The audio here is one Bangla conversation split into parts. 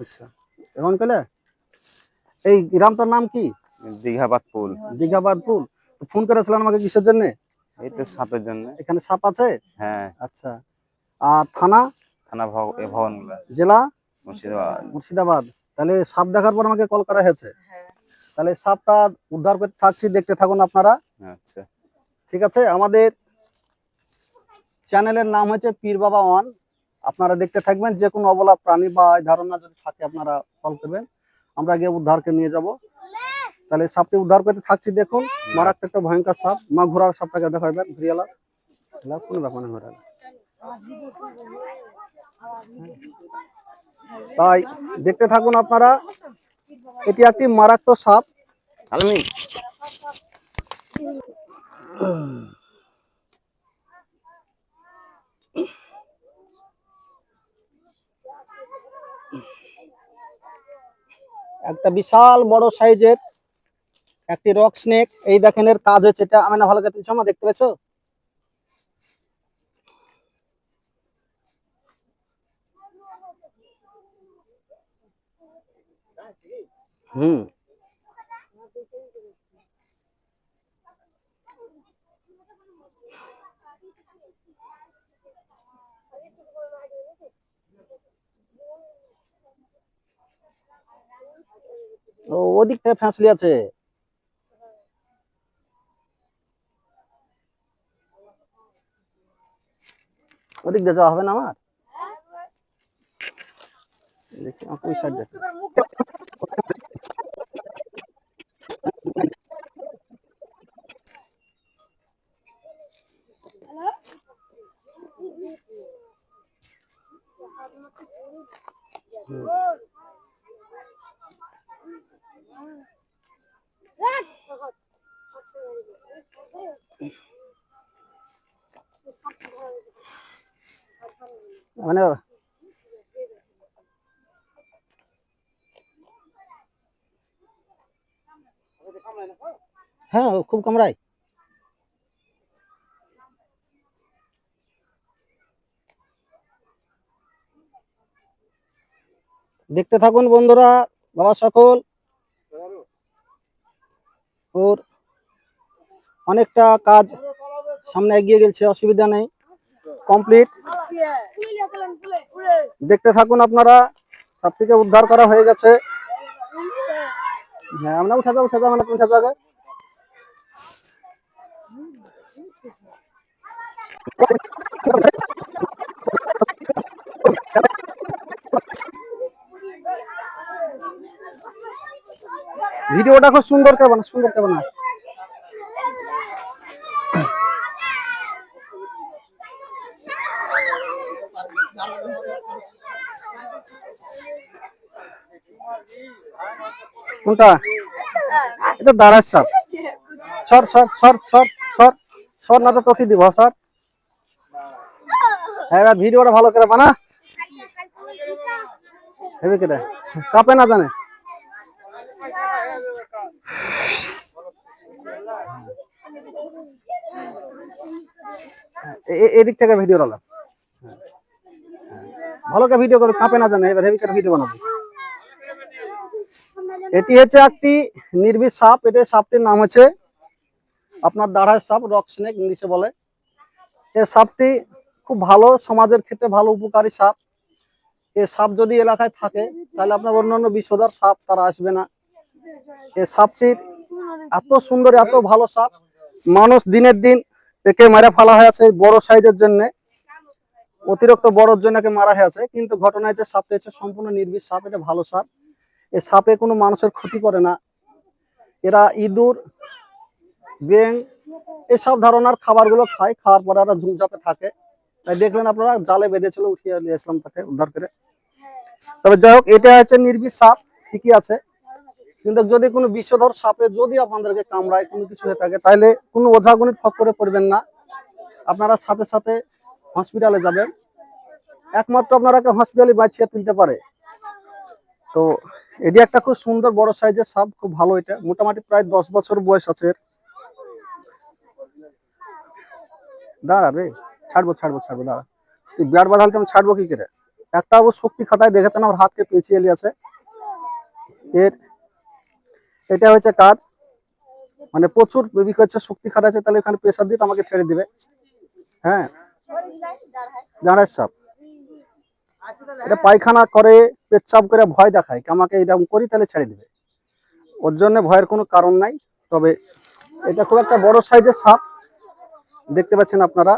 আচ্ছা। এখন পেলে এই গ্রামটার নাম কি? দীঘাবাদ পুল। দীঘাবাদ পুল। তো ফোন করেছিলেন আমাকে কিসের জন্য? এই তো সাপের জন্য। এখানে সাপ আছে? হ্যাঁ। আচ্ছা। আর থানা? থানা ভব- এ ভবনগুলা। জেলা? মুর্শিদাবাদ। মুর্শিদাবাদ। তাহলে সাপ দেখার পর আমাকে কল করা হয়েছে। তাহলে সাপটা উদ্ধার করতে থাকছি দেখতে থাকুন আপনারা। আচ্ছা। ঠিক আছে? আমাদের চ্যানেলের নাম হচ্ছে পীর বাবা ওয়ান। আপনারা দেখতে থাকবেন যে কোনো অবলা প্রাণী বা এই ধারণা যদি থাকে, আপনারা কল করবেন আমরা গিয়ে উদ্ধারকে নিয়ে যাব। তাহলে সাপটি উদ্ধার করতে থাকছি, দেখুন। মারাত্মক একটা ভয়ঙ্কর সাপ। মা ঘোরার সাপটাকে দেখা যাবেন ঘুরিয়ালা কোনো ব্যাপার না ঘোরালা তাই দেখতে থাকুন আপনারা, এটি একটি মারাত্মক সাপ। একটা বিশাল বড় সাইজের একটি রক স্নেক। এই দেখেন এর কাজ হচ্ছে এটা আমি না ভালো করে তুলছো দেখতে পেছো হুম। ও ওদিক থেকে ফ্যাঁসলি আছে? ওদিক দিয়ে যাওয়া হবে না আমার? দেখি আমার মানে হ্যাঁ ও খুব কামড়ায় দেখতে থাকুন বন্ধুরা বাবা সকল ওর অনেকটা কাজ সামনে এগিয়ে গেছে অসুবিধা নেই কমপ্লিট দেখতে থাকুন আপনারা। সব থেকে উদ্ধার করা হয়ে গেছে। হ্যাঁ আমরা উঠে যাও উঠে যাও মানে উঠে যাবে। ভিডিওটা খুব সুন্দর কেমন? সুন্দর কেমন? কোনটা? এটা দাঁড়ার সাপ। সর সর সর সর সর সর না তো তোকে দিব সর। হ্যাঁ এবার ভিডিওটা ভালো করে বানা। হেবে কেটে। কাপে না জানে। এদিক থেকে ভিডিও ডালা ভালো করে ভিডিও করে, কাপে না জানে। এবার হেভি করে ভিডিও বানাবো। এটি হচ্ছে একটি নির্বিষ সাপ। এটি সাপটির নাম হচ্ছে আপনার দাঁড়ায় সাপ, রক স্নেক ইংলিশে বলে। এই সাপটি খুব ভালো, সমাজের ক্ষেত্রে ভালো, উপকারী সাপ। এ সাপ যদি এলাকায় থাকে, তাহলে আপনার অন্যান্য বিষধর সাপ তারা আসবে না। এ সাপটির এত সুন্দর, এত ভালো সাপ, মানুষ দিনের দিন একে মেরে ফেলা হয়েছে বড় সাইজের জন্য। অতিরিক্ত বড়র জন্য একে মারা হয়েছে কিন্তু ঘটনা হচ্ছে সাপটি হচ্ছে সম্পূর্ণ নির্বিষ সাপ, এটা ভালো সাপ। এই সাপে কোনো মানুষের ক্ষতি করে না। এরা ইঁদুর ব্যাং এসব ধরনের খাবারগুলো খায়, খাওয়ার পরে ওরা ঝুঁকঝাপে থাকে। তাই দেখলেন আপনারা, জালে বেঁধেছিল, উঠিয়ে নিয়ে আসলাম তাকে উদ্ধার করে। তবে যাই হোক, এটা হচ্ছে নির্বিষ সাপ, ঠিকই আছে। কিন্তু যদি কোনো বিষধর সাপে যদি আপনাদেরকে কামড়ায়, কোনো কিছু হয়ে থাকে, তাহলে কোনো ওঝাগুনি ঠক করে পড়বেন না। আপনারা সাথে সাথে হসপিটালে যাবেন। একমাত্র আপনারাকে হসপিটালে বাঁচিয়ে তুলতে পারে। তো এটি একটা খুব সুন্দর বড় সাইজের সাপ, খুব ভালো এটা। মোটামুটি প্রায় দশ বছর বয়স আছে এর। দাঁড়া ছাড়বো ছাড়বো ছাড়বো, দাঁড়া। তুই বিয়ার বাঁধালকে আমি ছাড়বো কি করে? একটা ও শক্তি খাটায় দেখেছেন আমার হাতকে পেঁচিয়ে নিয়েছে এর, এটা হচ্ছে কাজ। মানে প্রচুর বেবি হচ্ছে শক্তি খাটাচ্ছে, তাহলে এখানে প্রেশার দিয়ে আমাকে ছেড়ে দিবে। হ্যাঁ দাঁড়ায় সাপ এটা পায়খানা করে পেচ্ছাপ করে ভয় দেখায় আমাকে এরকম করি তাহলে ছেড়ে দিবে। ওর জন্য ভয়ের কোনো কারণ নাই তবে এটা খুব একটা বড় সাইজের সাপ। দেখতে পাচ্ছেন আপনারা?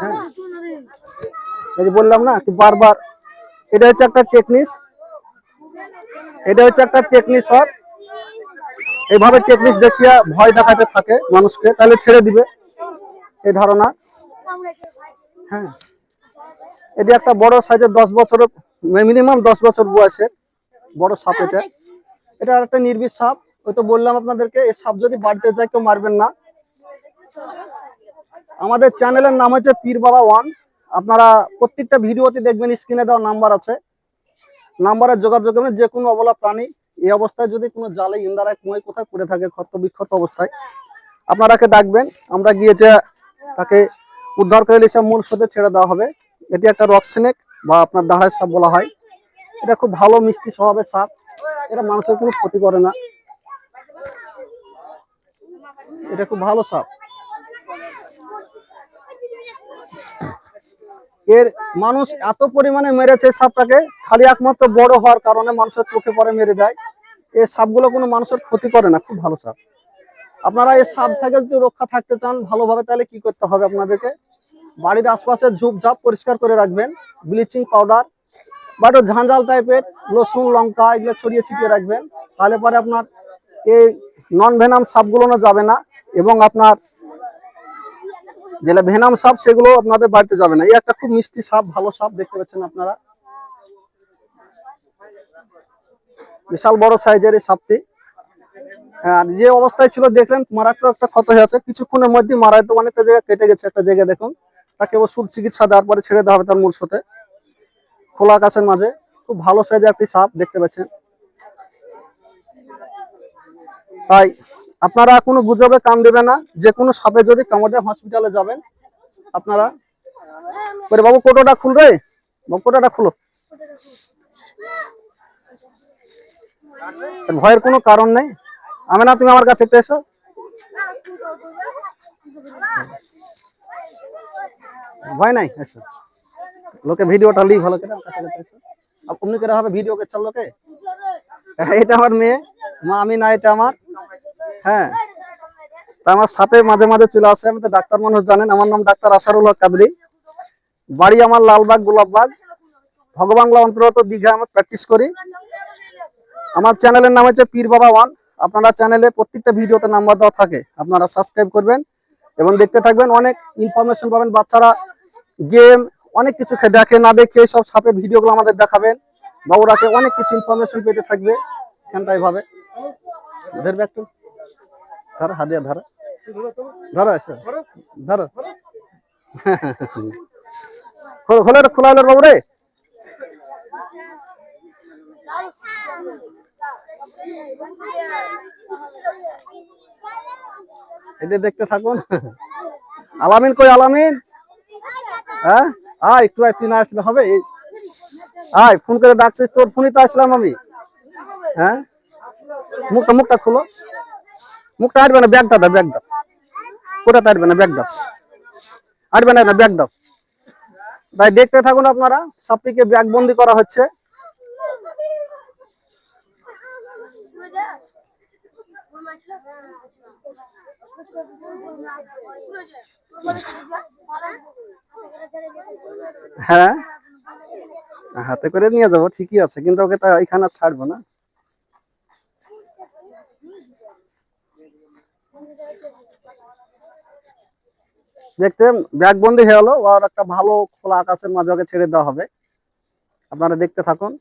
হ্যাঁ। এই যে বললাম না বারবার এটা হচ্ছে একটা টেকনিস এটা হচ্ছে একটা টেকনিস সব এইভাবে টেকনিস দেখিয়া ভয় দেখাতে থাকে মানুষকে তাহলে ছেড়ে দিবে। এই ধারণা। হ্যাঁ। এটি একটা বড় সাইজের দশ বছরের মিনিমাম দশ বছর বয়সের বড় সাপ এটা। এটা একটা নির্বিষ সাপ। ওই তো বললাম আপনাদেরকে, এই সাপ যদি বাড়তে যায় কেউ মারবেন না। আমাদের চ্যানেলের নাম হচ্ছে পীর বাবা ওয়ান। আপনারা প্রত্যেকটা ভিডিওতে দেখবেন, স্ক্রিনে দেওয়া নাম্বার আছে। নাম্বারে যোগাযোগ করবেন, যে কোনো অবলা প্রাণী এই অবস্থায় যদি কোনো জালে, ইন্দারায়, কুয়োয়, কোথায় পড়ে থাকে, ক্ষত বিক্ষত অবস্থায়, আপনারাকে ডাকবেন। আমরা গিয়ে যে তাকে উদ্ধার করে এসে মূল সাথে ছেড়ে দেওয়া হবে। এটি একটা রক স্নেক বা আপনার দাঁড়ায় সাপ বলা হয়। এটা খুব ভালো, মিষ্টি স্বভাবের সাপ। এটা মানুষের কোনো ক্ষতি করে না। এটা খুব ভালো সাপ। এর মানুষ এত পরিমাণে মেরেছে সাপটাকে, খালি একমাত্র বড় হওয়ার কারণে মানুষের চোখে পরে মেরে দেয়। এই সাপগুলো কোনো মানুষের ক্ষতি করে না, খুব ভালো সাপ। আপনারা এই সাপ থেকে যদি রক্ষা থাকতে চান, ভালোভাবে তাহলে কি করতে হবে আপনাদেরকে? বাড়ির আশপাশে ঝুপঝাপ পরিষ্কার করে রাখবেন, ব্লিচিং পাউডার বা একটু ঝাঁঝাল টাইপের রসুন লঙ্কা, এগুলো ছড়িয়ে ছিটিয়ে রাখবেন, তাহলে পরে আপনার এই নন ভেনাম সাপগুলো না যাবে না এবং আপনার যেটা ভেনাম সাপ, সেগুলো আপনাদের বাড়িতে যাবে না। এই একটা খুব মিষ্টি সাপ, ভালো সাপ দেখতে পাচ্ছেন আপনারা। বিশাল বড় সাইজের এই সাপটি। আর যে অবস্থায় ছিল, দেখলেন মারাত্মক একটা ক্ষত হয়ে আছে। কিছুক্ষণের মধ্যে মারায় তো অনেকটা জায়গা কেটে গেছে একটা জায়গা দেখুন। তাকে ওষুধ চিকিৎসা দেওয়ার পরে ছেড়ে দেওয়া হবে তার মূল সাথে খোলা আকাশের মাঝে, খুব ভালো সাইজের একটি সাপ দেখতে পাচ্ছেন। তাই আপনারা কোনো গুজবে কান দেবে না, যে কোনো সাপে যদি কামড়ে হসপিটালে যাবেন, আপনারা। বলে বাবু, কোটোটা খুল রে। বাবু, কোটোটা খুলো। ভয়ের কোনো কারণ নেই। আমি না তুমি আমার কাছে একটু এসো। ভয় নাই? এসো লোকে ভিডিওটা লি ভালো করে করে হবে ভিডিও কে লোকে? হ্যাঁ, এটা আমার মেয়ে। মা আমি না এটা আমার। হ্যাঁ। আমার সাথে মাঝে মাঝে চলে আসে। আমি তো ডাক্তার মানুষ জানেন। আমার নাম ডাক্তার আসারুল হক কাদরি। বাড়ি আমার লালবাগ গোলাপবাগ। ভগবাংলা অন্তর্গত দীঘা আমি প্র্যাকটিস করি। আমার চ্যানেলের নাম হচ্ছে পীর বাবা ওয়ান। আপনারা চ্যানেলে প্রত্যেকটা ভিডিওতে নাম্বার দেওয়া থাকে। আপনারা সাবস্ক্রাইব করবেন এবং দেখতে থাকবেন। অনেক ইনফরমেশন পাবেন। বাচ্চারা গেম অনেক কিছু দেখে, না দেখে সব সাপের ভিডিওগুলো আমাদের দেখাবেন। বা ওরাকে অনেক কিছু ইনফরমেশন পেতে থাকবে এখানটাই ভাবে। ধরবে একটু বাবু রে এটা দেখতে থাকুন। আলামিন কই, আলামিন? হ্যাঁ? আয়, একটু একটু না আসলে হবে আয়, ফোন করে ডাকছিস তোর, ফোনই তো আসলাম আমি। হ্যাঁ? মুখটা মুখটা খুলো। মুখটা আটবে না ব্যাগটা দাও, ব্যাগ দাও। কোথাটা আটবে না, ব্যাগ দাও। আটবে না না, ব্যাগ দাও। তাই দেখতে থাকুন আপনারা সাপটিকে ব্যাগ বন্দি করা হচ্ছে। হ্যাঁ। হাতে করে নিয়ে যাব, ঠিকই আছে, কিন্তু ওকে তো এখানে ছাড়বো না। দেখতে, ব্যাগ বন্দি হয়ে গেলো, ওর একটা ভালো খোলা আকাশের মাঝে ওকে ছেড়ে দেওয়া হবে। আপনারা দেখতে থাকুন।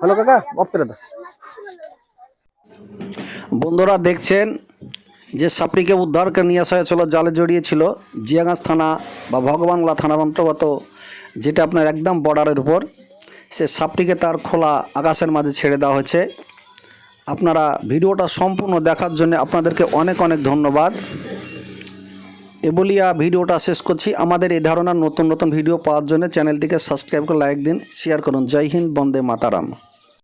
হ্যালো কাকা অফ দাও। বন্ধুরা দেখছেন যে সাপটিকে উদ্ধার করে নিয়ে আসা হয়েছিল জালে জড়িয়েছিল জিয়াগাছ থানা বা ভগবানগোলা থানার অন্তর্গত, যেটা আপনার একদম বর্ডারের উপর। সে সাপটিকে তার খোলা আকাশের মাঝে ছেড়ে দেওয়া হয়েছে। আপনারা ভিডিওটা সম্পূর্ণ দেখার জন্য আপনাদেরকে অনেক অনেক ধন্যবাদ। এ বলিয়া ভিডিওটা শেষ করছি। আমাদের এই ধরনের নতুন নতুন ভিডিও পাওয়ার জন্য চ্যানেলটিকে সাবস্ক্রাইব করে লাইক দিন শেয়ার করুন। জয় হিন্দ, বন্দে মাতারাম।